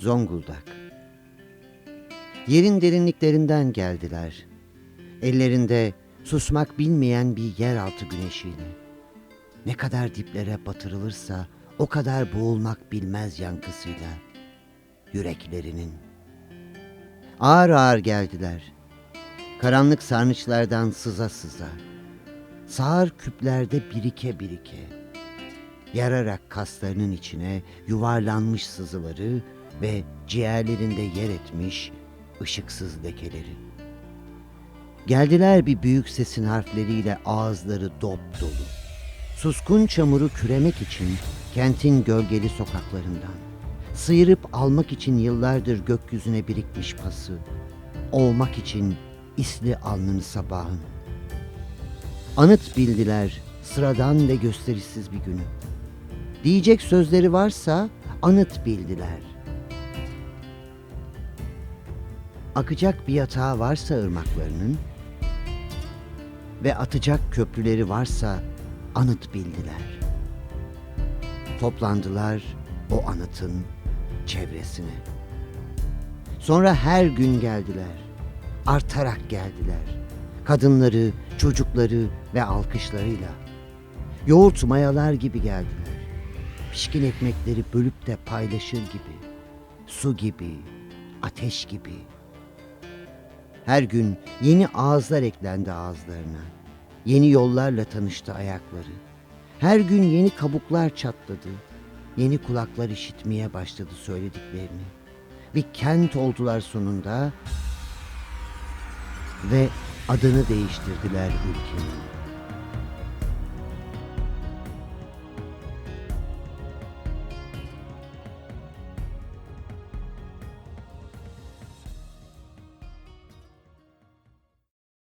Zonguldak. Yerin derinliklerinden geldiler. Ellerinde susmak bilmeyen bir yeraltı güneşiyle. Ne kadar diplere batırılırsa o kadar boğulmak bilmez yankısıyla. Yüreklerinin. Ağır ağır geldiler. Karanlık sarnıçlardan sıza sıza. Sağır küplerde birike birike. Yararak kaslarının içine yuvarlanmış sızıları ve ciğerlerinde yer etmiş ışıksız lekeleri. Geldiler bir büyük sesin harfleriyle ağızları dop dolu. Suskun çamuru küremek için kentin gölgeli sokaklarından. Sıyırıp almak için yıllardır gökyüzüne birikmiş pası. Olmak için isli alnını sabahın. Anıt bildiler sıradan ve gösterişsiz bir günü. Diyecek sözleri varsa anıt bildiler. Akacak bir yatağı varsa ırmaklarının ve atacak köprüleri varsa anıt bildiler. Toplandılar o anıtın çevresine. Sonra her gün geldiler. Artarak geldiler. Kadınları, çocukları ve alkışlarıyla. Yoğurt mayalar gibi geldiler. Pişkin ekmekleri bölüp de paylaşır gibi. Su gibi, ateş gibi. Her gün yeni ağızlar eklendi ağızlarına. Yeni yollarla tanıştı ayakları. Her gün yeni kabuklar çatladı. Yeni kulaklar işitmeye başladı söylediklerini. Bir kent oldular sonunda ve adını değiştirdiler ülkenin.